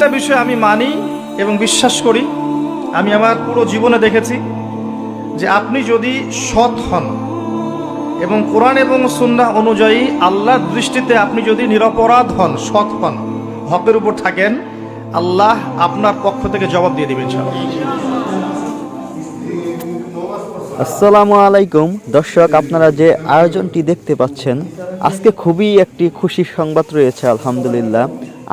একটা বিষয় আমি মানি এবং বিশ্বাস করি। আমি আমার পুরো জীবনে দেখেছি যে আপনি যদি সৎ হন এবং কোরআন এবং সুন্নাহ অনুযায়ী আল্লাহর দৃষ্টিতে আপনি যদি নিরপরাধ হন, সৎ হন, হকের উপর থাকেন, আল্লাহ আপনার পক্ষ থেকে জবাব দিয়ে দেবেন। আসসালামু আলাইকুম। দর্শক, আপনারা যে আয়োজনটি দেখতে পাচ্ছেন, আজকে খুবই একটি খুশির সংবাদ রয়েছে, আলহামদুলিল্লাহ।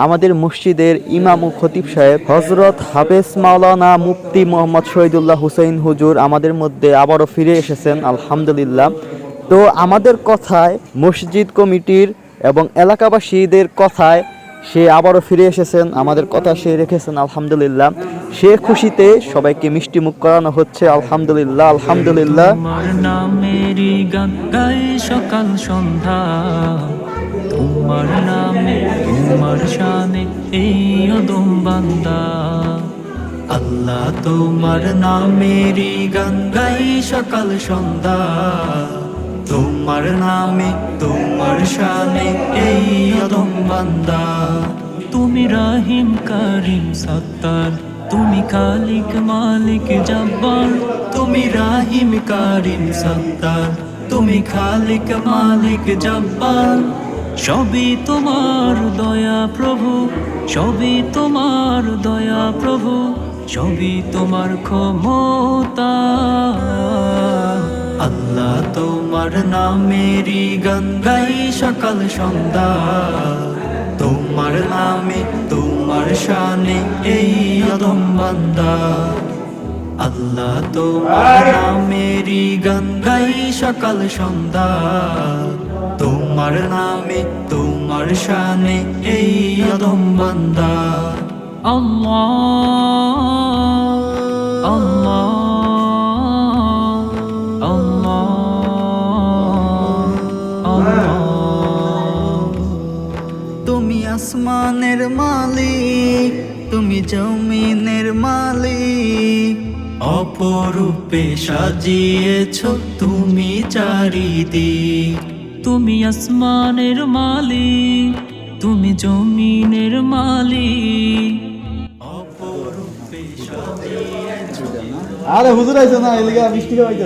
আমাদের মসজিদের ইমাম ও খতিব সাহেব হজরত হাফেজ মাওলানা মুফতি মোহাম্মদ শহীদুল্লাহ হুসাইন হুজুর আমাদের মধ্যে আবারও ফিরে এসেছেন, আলহামদুলিল্লাহ। তো আমাদের কথায়, মসজিদ কমিটির এবং এলাকাবাসীদের কথায় সে আবারও ফিরে এসেছেন, আমাদের কথা সে রেখেছেন, আলহামদুলিল্লাহ। সে খুশিতে সবাইকে মিষ্টি মুখ করানো হচ্ছে, আলহামদুলিল্লাহ আলহামদুলিল্লাহ। সকাল সন্ধ্যা। তোমার নামে, তোমার শানে এই অদম বান্দা। আল্লাহ তোমার নামেরই গান গাই সকাল সন্ধ্যা। তোমার নামে, তোমার শানে এই অদম বান্দা। তুমি রাহিম, কারিম, সত্তার। তুমি খালিক, মালিক, জব্বার। তুমি রাহিম, কারিম, সত্তার। তুমি খালিক, মালিক, জব্বার। সবই তোমার দয়া প্রভু সবই তোমার দয়া প্রভু সবই তোমার ক্ষমতা। আল্লাহ তোমার নামেরই গান গাই সকাল সন্ধ্যা। তোমার নামে, তোমার শানে এই অদম বান্দা। আল্লাহ তোমার নামেরই গান গাই সকাল সন্ধ্যা। তোমার নামে তোমার শানে এই অদম বান্দা। আল্লাহ আল্লাহ। তুমি আসমানের মালিক তুমি জমিনের মালিক। অপরূপে সাজিয়েছ তুমি চারিদিক। তুমি আসমানের মালিক তুমি জমিনের মালিক। অপরূপে সাজিয়েছ আরে হুজুর আইছে না এলিগা মিষ্টি খাওয়াইতে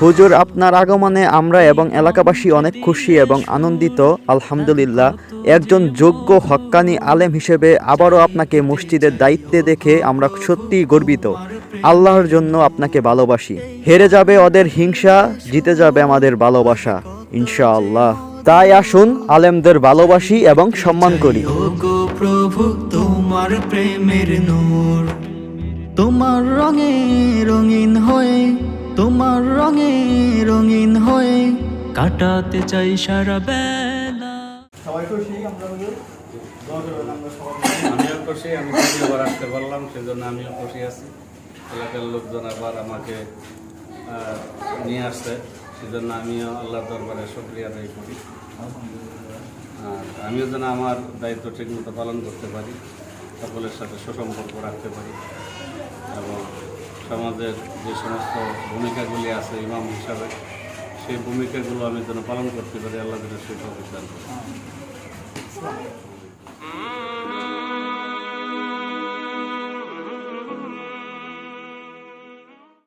হুজুর, আপনার আগমনে আমরা এবং এলাকাবাসী অনেক খুশি এবং আনন্দিত, আলহামদুলিল্লাহ। একজন যোগ্য হক্কানি আলেম হিসেবে আবারও আপনাকে মসজিদের দায়িত্বে দেখে আমরা সত্যিই গর্বিত। আল্লাহর জন্য আপনাকে ভালোবাসি। হেরে যাবে ওদের হিংসা, জিতে যাবে আমাদের ভালোবাসা, ইনশাআল্লাহ। তাই আসুন আলেমদের ভালোবাসি এবং সম্মান করি। ওগো প্রভু তোমার প্রেমের নূর। তোমার রঙে রঙিন হয়ে তোমার রঙে রঙিন হয়ে কাটাতে চাই সারা বেলা। সবাই খুশি আমরা হুজুর দোয়া করবেন আমরা সবাই আমিও খুশি আমি দ্বিতীয়বার আসতে পারলাম সেজন্য আমিও খুশি আছি। এলাকার লোকজন আবার আমাকে নিয়ে আসছে সেজন্য আমিও আল্লাহর দরবারে শুক্রিয়া আদায় করি। আর আমিও যেন আমার দায়িত্ব ঠিকমতো পালন করতে পারি। সকলের সাথে সুসম্পর্ক রাখতে পারি। এবং সমাজের যে সমস্ত ভূমিকাগুলি আছে ইমাম হিসাবে, সেই ভূমিকাগুলো আমি যেন পালন করতে পারি, আল্লাহ সেই প্রতিষ্ঠান